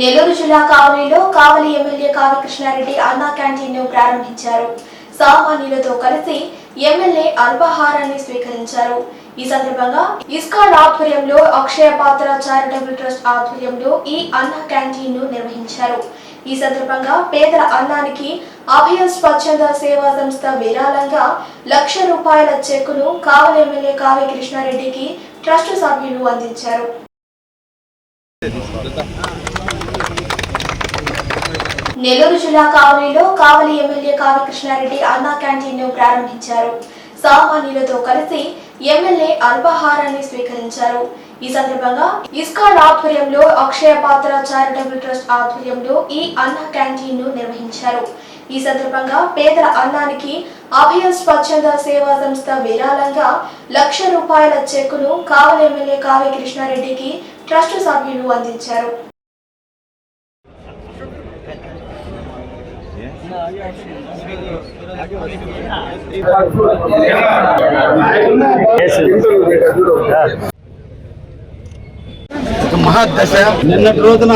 నెల్లూరు జిల్లా కావలిలో కావలి ఎమ్మెల్యే కావి కృష్ణారెడ్డి అన్నా క్యాంటీన్ను ప్రారంభించారు. సామాన్యులతో కలిసి ఎమ్మెల్యే అల్పాహారాన్ని స్వీకరించారు. ఈ సందర్భంగా ఇస్కాన్ ఆధ్వర్యంలో అక్షయ పాత్ర చారిటబుల్ ట్రస్ట్ ఆధ్వర్యంలో ఈ అన్న క్యాంటీన్ను నిర్వహించారు. ఈ సందర్భంగా పేదల అన్నానికి అభయ స్వచ్ఛంద సేవా సంస్థ విరాళంగా లక్ష రూపాయల చెక్కును కావలి ఎమ్మెల్యే కావి కృష్ణారెడ్డికి ట్రస్ట్ సభ్యులు అందించారు. నెల్లూరు జిల్లా కావలిలో కావలి ఎమ్మెల్యే కావి కృష్ణారెడ్డి అన్నా క్యాంటీన్ను ప్రారంభించారు. సామాన్యులతో కలిసి ఎమ్మెల్యే అల్పాహారాన్ని స్వీకరించారు. ఈ సందర్భంగా ఇస్కాన్ ఆధ్వర్యంలో అక్షయ పాత్ర చారిటబుల్ ట్రస్ట్ ఆధ్వర్యంలో ఈ అన్న క్యాంటీన్ను నిర్వహించారు. ఈ సందర్భంగా పేదల అన్నానికి అభయ స్వచ్ఛంద సేవా సంస్థ విరాళంగా లక్ష రూపాయల చెక్కును కావలి ఎమ్మెల్యే కావి కృష్ణారెడ్డికి ట్రస్ట్ సభ్యులు అందించారు. మహాదశ. నిన్నటి రోజున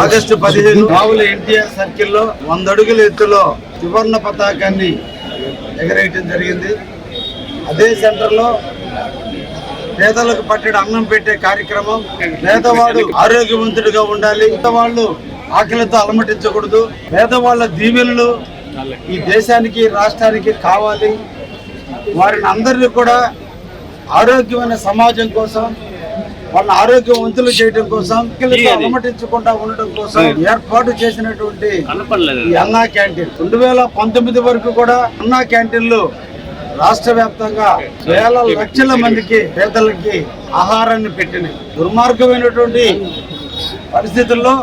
ఆగస్టు పదిహేను రావుల ఎన్టీఆర్ సర్కిల్లో వంద అడుగుల ఎత్తులో త్రివర్ణ పతాకాన్ని ఎగరేయటం జరిగింది. అదే సెంటర్లో పేదలకు పట్టడం అన్నం పెట్టే కార్యక్రమం పేదవాడు ఆరోగ్యవంతుడిగా ఉండాలి. పేదవాళ్ళు ఆకలితో అలమటించకూడదు. పేదవాళ్ళ దీవెనలు ఈ దేశానికి రాష్ట్రానికి కావాలి. వారిని అందరినీ కూడా ఆరోగ్యమైన సమాజం కోసం వాళ్ళ ఆరోగ్యవంతులు చేయడం కోసం అలమటించకుండా ఉండడం కోసం ఏర్పాటు చేసినటువంటి ఈ అన్నా క్యాంటీన్. రెండు వేల పంతొమ్మిది వరకు కూడా అన్నా క్యాంటీన్లు రాష్ట్ర వ్యాప్తంగా వేల లక్షల మందికి పేదలకి ఆహారాన్ని పెట్టినాయి. దుర్మార్గమైనటువంటి పరిస్థితుల్లో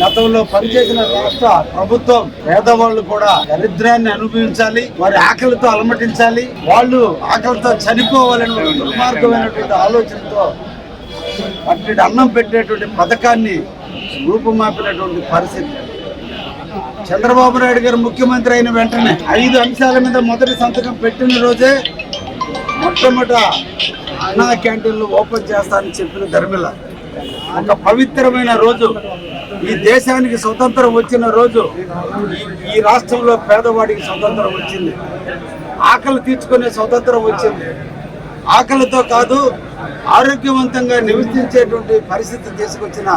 గతంలో పనిచేసిన రాష్ట్ర ప్రభుత్వం పేదవాళ్ళు కూడా దరిద్రాన్ని అనుభవించాలి వారి ఆకలితో అలమటించాలి వాళ్ళు ఆకలితో చనిపోవాలని దుర్మార్గమైనటువంటి ఆలోచనతో పట్టెడు అన్నం పెట్టేటువంటి పథకాన్ని రూపుమాపినటువంటి పరిస్థితి. చంద్రబాబు నాయుడు గారు ముఖ్యమంత్రి అయిన వెంటనే ఐదు అంశాల మీద మొదటి సంతకం పెట్టిన రోజే మొట్టమొదట అన్నా క్యాంటీన్లు ఓపెన్ చేస్తానని చెప్పిన ధర్మిల. ఒక పవిత్రమైన రోజు ఈ దేశానికి స్వతంత్రం వచ్చిన రోజు ఈ- రాష్ట్రంలో పేదవాడికి స్వతంత్రం వచ్చింది. ఆకలి తీర్చుకునే స్వతంత్రం వచ్చింది. ఆకలితో కాదు ఆరోగ్యవంతంగా నివసించేటువంటి పరిస్థితి తీసుకొచ్చిన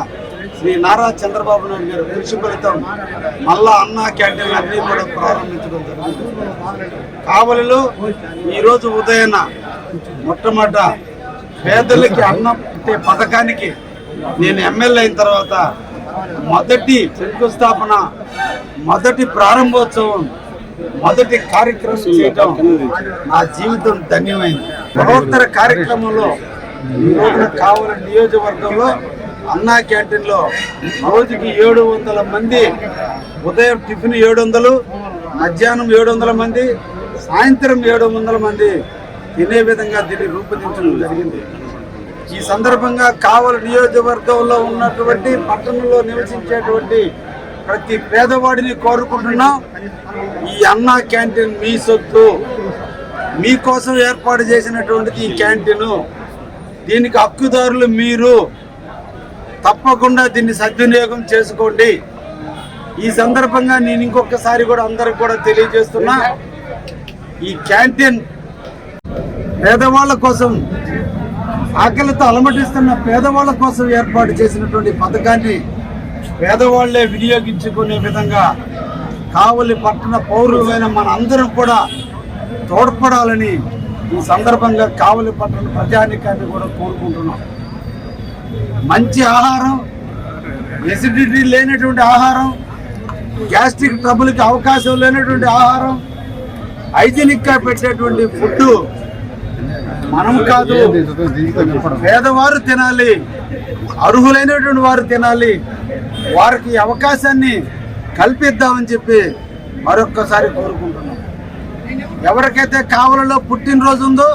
శ్రీ నారా చంద్రబాబు నాయుడు గారు కృషి ఫలితం మళ్ళా అన్నా క్యాంటీన్ అన్నీ కూడా ప్రారంభించడం జరిగింది కావలిలో ఈరోజు ఉదయాన మొట్టమొదట పేదలకి అన్నం పెట్టే పథకానికి నేను ఎమ్మెల్యే అయిన తర్వాత మొదటి శంకుస్థాపన మొదటి ప్రారంభోత్సవం మొదటి కార్యక్రమం చేయటం నా జీవితం ధన్యమైంది. బృహత్తర కార్యక్రమంలో రోజున కావలి నియోజకవర్గంలో అన్నా క్యాంటీన్లో రోజుకి ఏడు వందల మంది ఉదయం టిఫిన్ ఏడు వందలు మధ్యాహ్నం ఏడు వందల మంది సాయంత్రం ఏడు వందల మంది తినే విధంగా దీన్ని రూపొందించడం జరిగింది. ఈ సందర్భంగా కావలి నియోజకవర్గంలో ఉన్నటువంటి పట్టణంలో నివసించేటువంటి ప్రతి పేదవాడిని కోరుకుంటున్నాం ఈ అన్నా క్యాంటీన్ మీ సొత్తు. మీకోసం ఏర్పాటు చేసినటువంటిది ఈ క్యాంటీన్. దీనికి హక్కుదారులు మీరు. తప్పకుండా దీన్ని సద్వినియోగం చేసుకోండి. ఈ సందర్భంగా నేను ఇంకొకసారి కూడా అందరికి కూడా తెలియజేస్తున్నా ఈ క్యాంటీన్ పేదవాళ్ళ కోసం ఆకలితో అలమటిస్తున్న పేదవాళ్ళ కోసం ఏర్పాటు చేసినటువంటి పథకాన్ని పేదవాళ్ళే వినియోగించుకునే విధంగా కావలి పట్టణ పౌరులైన మన అందరం కూడా తోడ్పడాలని ఈ సందర్భంగా కావలి పట్టణ ప్రజానికాన్ని కూడా కోరుకుంటున్నాం. మంచి ఆహారం ఎసిడిటీ లేనటువంటి ఆహారం గ్యాస్ట్రిక్ ట్రబుల్కి అవకాశం లేనటువంటి ఆహారం హైజీనిక్గా పెట్టేటువంటి ఫుడ్ మనం కాదు. పేదవారు తినాలి. అర్హులైనటువంటి వారు తినాలి. వారికి అవకాశాన్ని కల్పిద్దామని చెప్పి మరొక్కసారి కోరుకుంటున్నాం. ఎవరికైతే కావలలో పుట్టినరోజు ఉందో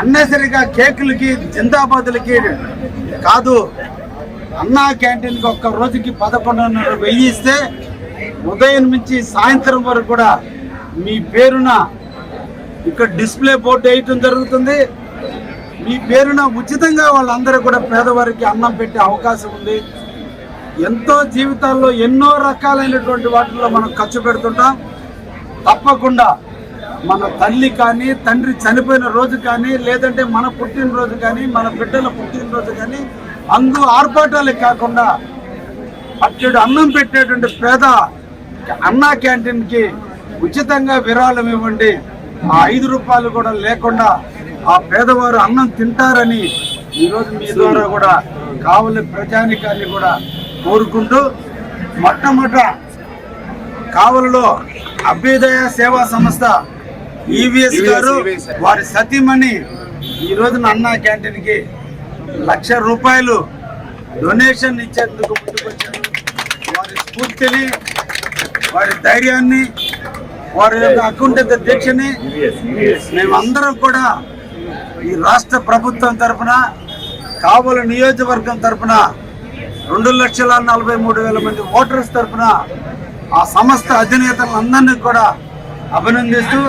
అన్నసరిగా కేకులకి జిందాబాదులకి కాదు అన్నా క్యాంటీన్కి ఒక్క రోజుకి పదకొండున్నర వెయ్యి ఇస్తే ఉదయం నుంచి సాయంత్రం వరకు కూడా మీ పేరున ఇక్కడ డిస్ప్లే బోర్డు వేయటం జరుగుతుంది. మీ పేరున ఉచితంగా వాళ్ళందరూ కూడా పేదవారికి అన్నం పెట్టే అవకాశం ఉంది. ఎంతో జీవితాల్లో ఎన్నో రకాలైనటువంటి వాటిల్లో మనం ఖర్చు పెడుతుంటాం. తప్పకుండా మన తల్లి కానీ తండ్రి చనిపోయిన రోజు కానీ లేదంటే మన పుట్టినరోజు కానీ మన బిడ్డల పుట్టినరోజు కానీ అందు ఆర్భాటాలే కాకుండా అట్టడు అన్నం పెట్టేటువంటి పేద అన్నా క్యాంటీన్కి ఉచితంగా విరాళం ఇవ్వండి. ఆ ఐదు రూపాయలు కూడా లేకుండా ఆ పేదవారు అన్నం తింటారని ఈరోజు మీ ద్వారా కూడా కావలి ప్రజానికాన్ని కూడా కోరుకుంటూ మొట్టమొదట కావలిలో అభ్యుదయ సేవా సంస్థ ఈవీఎస్ గారు వారి సతీమణి ఈ రోజున అన్నా క్యాంటీన్కి లక్ష రూపాయలు డొనేషన్ ఇచ్చేందుకు ముందుకొచ్చారు. వారి స్ఫూర్తిని వారి ధైర్యాన్ని వారి యొక్క అకుంఠిత దీక్షని మేమందరం కూడా ఈ రాష్ట్ర ప్రభుత్వం తరఫున కావలి నియోజకవర్గం తరఫున రెండు లక్షల నలభై మూడు వేల మంది ఓటర్స్ తరఫున ఆ సంస్థ అధినేతలందరినీ కూడా అభినందిస్తూ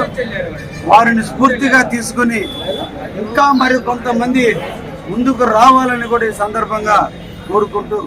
వారిని స్ఫూర్తిగా తీసుకుని ఇంకా మరి కొంతమంది ముందుకు రావాలని కూడా ఈ సందర్భంగా కోరుకుంటూ